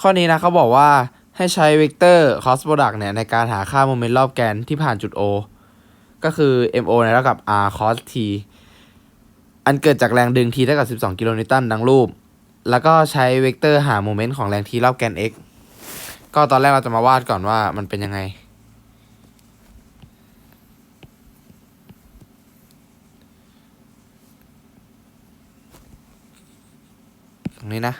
ข้อนี้นะเขาบอกว่าให้ใช้เวกเตอร์ cross product เนี่ยในการหาค่าโมเมนต์รอบแกนที่ผ่านจุด O ก็คือ mo เนี่ยเท่ากับ r cos t อันเกิดจากแรงดึง t เท่ากับ 12 กิโลนิวตันดังรูป แล้วก็ใช้เวกเตอร์หาโมเมนต์ของแรง t รอบแกน x ก็ตอนแรกเราจะมาวาดก่อนว่ามันเป็นยังไง ตรงนี้นะ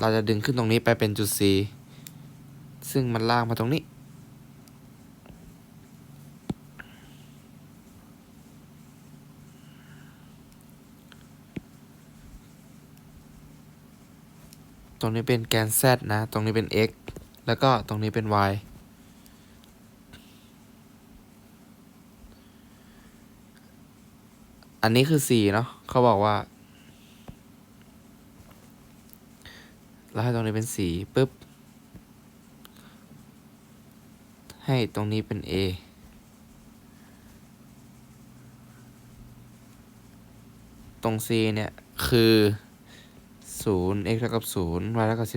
เราจะดึงขึ้นตรงนี้ไปเป็นจุด C ซึ่งมันลากมาตรงนี้ ตรงนี้เป็นแกน Z นะ ตรงนี้เป็น X แล้วก็ตรงนี้เป็น Y อันนี้คือ C เนาะเขาบอกว่า แล้วให้ตรงนี้เป็นสีปุ๊บ ให้ตรงนี้เป็น A ตรง C เนี่ย คือ0 x เท่ากับ0 y เท่ากับ 18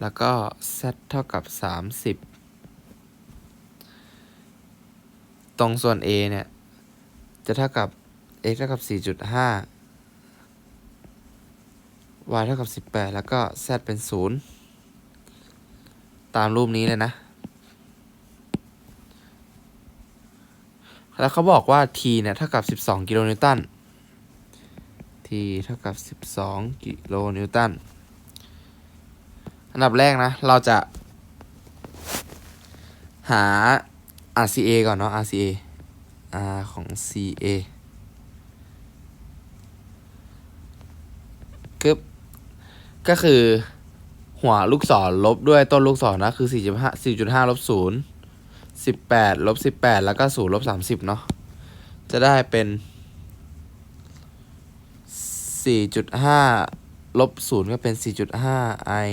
แล้วก็ z เท่ากับ 30 ตรงส่วน A เนี่ย จะเท่ากับ x เท่ากับ 4.5 y เท่ากับ 18 แล้วก็ z เป็น 0 ตามรูปนี้เลยนะ แล้วเขาบอกว่า t เนี่ยเท่ากับ 12 กิโลนิวตัน t เท่ากับ 12 กิโลนิวตัน อันดับแรกนะ เราจะ หา RCA ก่อนเนาะ RCA R ของ CA กึบ ก็คือ หัวลูกศรลบด้วยต้นลูกศรนะคือ4.5 4.5ลบ0 18ลบ18 แล้วก็0ลบ30เนาะจะได้เป็น 4.5ลบ0ก็เป็น 4.5 i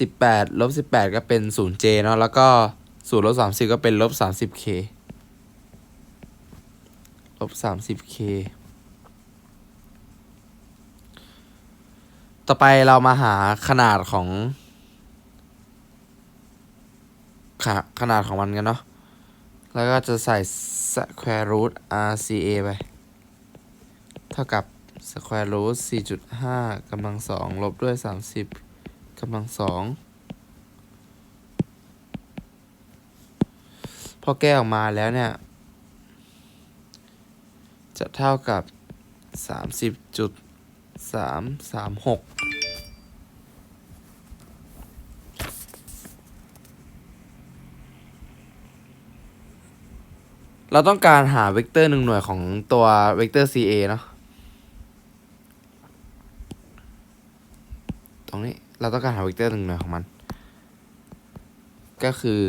18ลบ18 ก็เป็น 0j เนาะแล้วก็0ลบ30 ก็เป็นลบ 30k ลบ 30k ต่อไปเรามาหาขนาดของขนาขนาดของมันกันเนาะ แล้วก็จะใส่ square root RCA ไป เท่ากับ square root 4.5กำลังสองลบด้วย 30กำลังสองพอแก้ออกมาแล้วเนี่ย จะเท่ากับ 30จุด สามสามหกเราต้องการหาเวกเตอร์หนึ่งหน่วยของตัวเวกเตอร์ CA เนาะตรงนี้เราต้องการหาเวกเตอร์หนึ่งหน่วยของมัน ก็คือ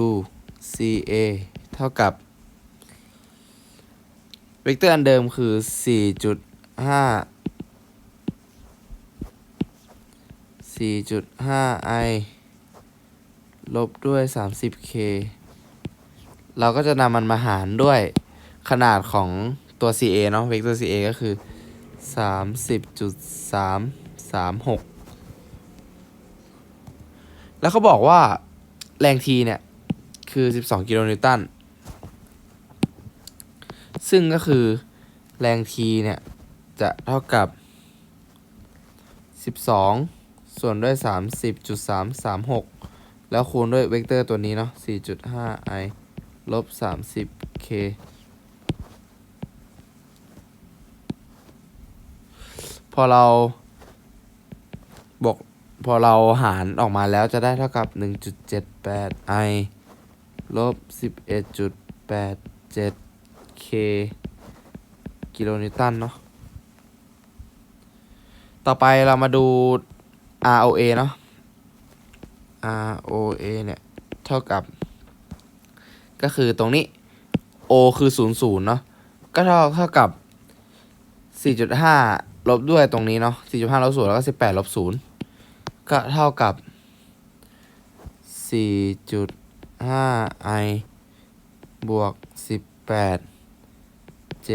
u CA เท่ากับ เวกเตอร์อันเดิมคือสี่จุด ห้าสี่จุดห้า i ลบด้วยสามสิบ k เราก็จะนำมันมาหารด้วยขนาดของตัว CA เนาะเวกตอร์ CA ก็คือสามสิบจุดสามสามหกแล้วเขาบอกว่าแรงทีเนี่ย คือสิบสองกิโลนิวตัน ซึ่งก็คือแรงทีเนี่ย จะเท่ากับ 12 ส่วนด้วย 30.336 แล้วคูณด้วยเวกเตอร์ตัวนี้เนาะ 4.5i ลบ 30k พอเราบวกพอเราหารออกมาแล้วจะได้เท่ากับ 1.78i ลบ 11.87k กิโลนิวตันเนาะ ต่อไปเรามาดู ROA เนาะ ROA เนี่ยเท่ากับ ก็คือตรงนี้ O คือ0 0เนาะก็เท่าเท่ากับ 4.5 ลบด้วยตรงนี้เนาะ 4.5 ลบ0แล้วก็ 18 ลบ0ก็เท่ากับ 4.5 i บวก 18 j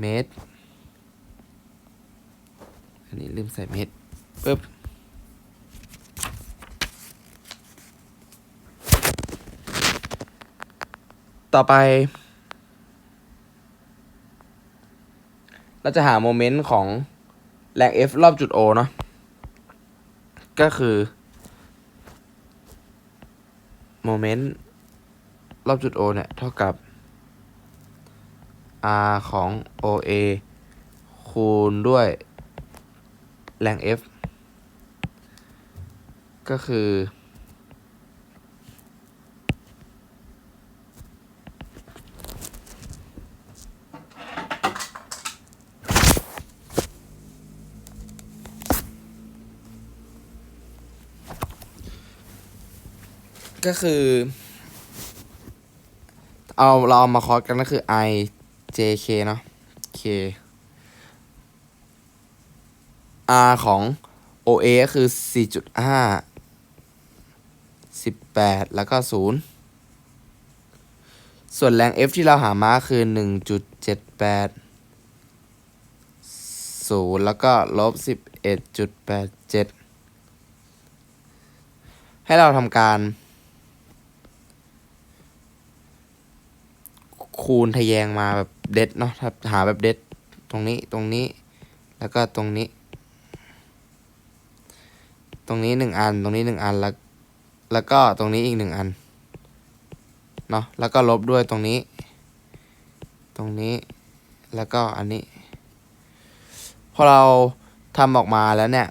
เมตร อันนี้ลืมใส่เม็ดปึ๊บต่อไป เราจะหาโมเมนต์ของแรง F รอบจุด O เนาะก็คือโมเมนต์รอบจุด O เนี่ย เท่ากับ R ของ OA คูณด้วย แรง F ก็คือ ก็คือ เอาเราเอามาคอสกันก็คือ i j k เนาะ k r ของ o a ก็คือ 4.5 18 แล้วก็ 0 ส่วนแรง f ที่เราหามาคือ 1.78 0 แล้วก็ลบ 11.87 ให้เราทำการ คูณทะแยงมาแบบเด็ดเนาะถ้าหาแบบเด็ด ตรงนี้ตรงนี้แล้วก็ตรงนี้ ตรงนี้หนึ่งอัน ตรงนี้หนึ่งอัน แล้ว แล้วก็ตรงนี้อีกหนึ่งอัน เนาะ แล้วก็ลบด้วยตรงนี้ ตรงนี้ แล้วก็อันนี้ พอเราทำออกมาแล้วเนี่ย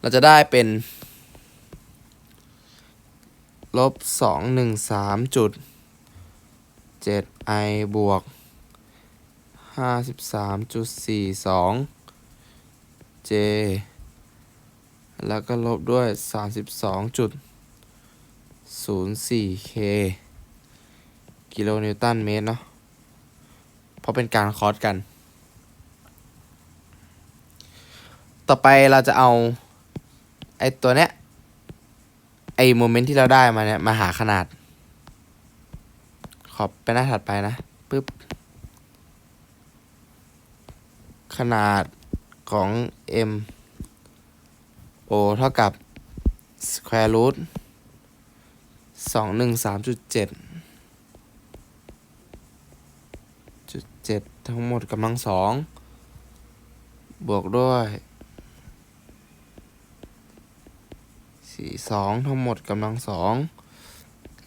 เราจะได้เป็น ลบสองหนึ่งสามจุดเจ็ดไอบวกห้าสิบสามจุดสี่สองเจ แล้วก็ลบด้วยสามสิบสองจุดศูนย์สี่เคกิโลนิวตันเมตรเนาะ เพราะเป็นการคอสกัน ต่อไปเราจะเอา ไอตัวเนี้ย ไอโมเมนต์ที่เราได้มาเนี่ย มาหาขนาด ขอบไปหน้าถัดไปนะปึ๊บ ขนาดของ m o เท่ากับ square root สองหนึ่งสามจุดเจ็ดจุดเจ็ดทั้งหมดกำลังสองบวกด้วยสี่สองทั้งหมดกำลังสอง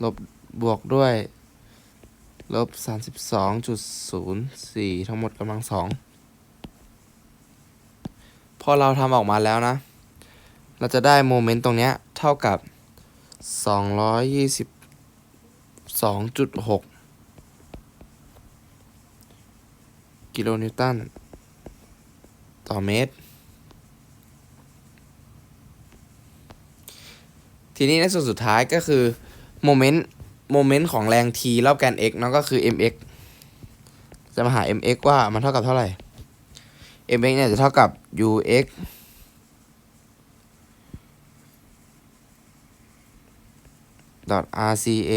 ลบบวกด้วย ลบสามสิบสองจุดศูนย์สี่ทั้งหมดกำลังสองพอเราทำออกมาแล้วนะ เราจะได้โมเมนต์ตรงเนี้ยเท่ากับสองร้อยยี่สิบสองจุดหกกิโลนิวตัน ต่อเมตร ทีนี้ในส่วนสุดท้ายก็คือโมเมนต์โมเมนต์ของแรง t รอบแกน x เนาะก็คือ mx จะมาหา mx ว่ามันเท่ากับเท่าไหร่ mx เนี่ยจะเท่ากับ ux ดอท rca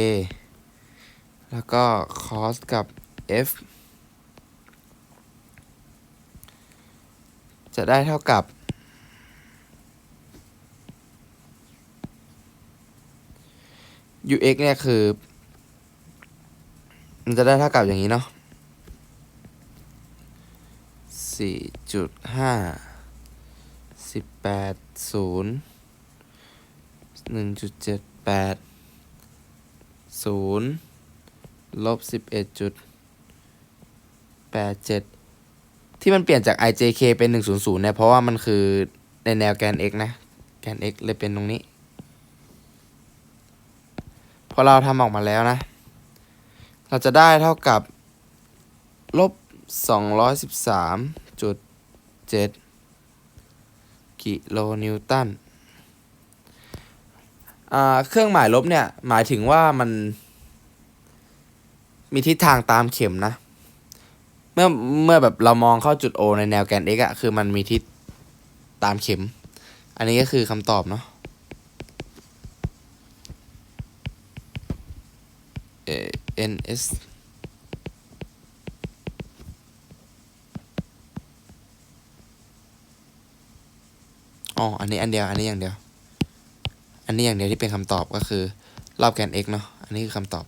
แล้วก็ cos กับ f จะได้เท่ากับ ux เนี่ยคือ มันจะได้เท่ากับอย่างนี้เนาะสี่จุดห้าสิบแปดศูนย์หนึ่งจุดเจ็ดแปด ศูนย์ลบสิบเอ็ดจุดแปดเจ็ดที่มันเปลี่ยนจาก ijk เป็นหนึ่งศูนย์ศูนย์เนี่ย เพราะว่ามันคือในแนวแกน x นะ แกน x เลยเป็นตรงนี้ พอเราทำออกมาแล้วนะ เราจะได้เท่ากับลบสองร้อยสิบสามจุดเจ็ดกิโลนิวตัน เครื่องหมายลบเนี่ย หมายถึงว่ามัน มีทิศทางตามเข็มนะ เมื่อเมื่อแบบเรามองเข้าจุด O ในแนวแกน x อะคือมันมีทิศตามเข็ม อันนี้ก็คือคำตอบเนาะเอ่อ ns อ๋อ อันนี้อันเดียว อันนี้อย่างเดียว อันนี้อย่างเดียวที่เป็นคำตอบก็คือรอบแกน x เนาะ อันนี้คือคำตอบ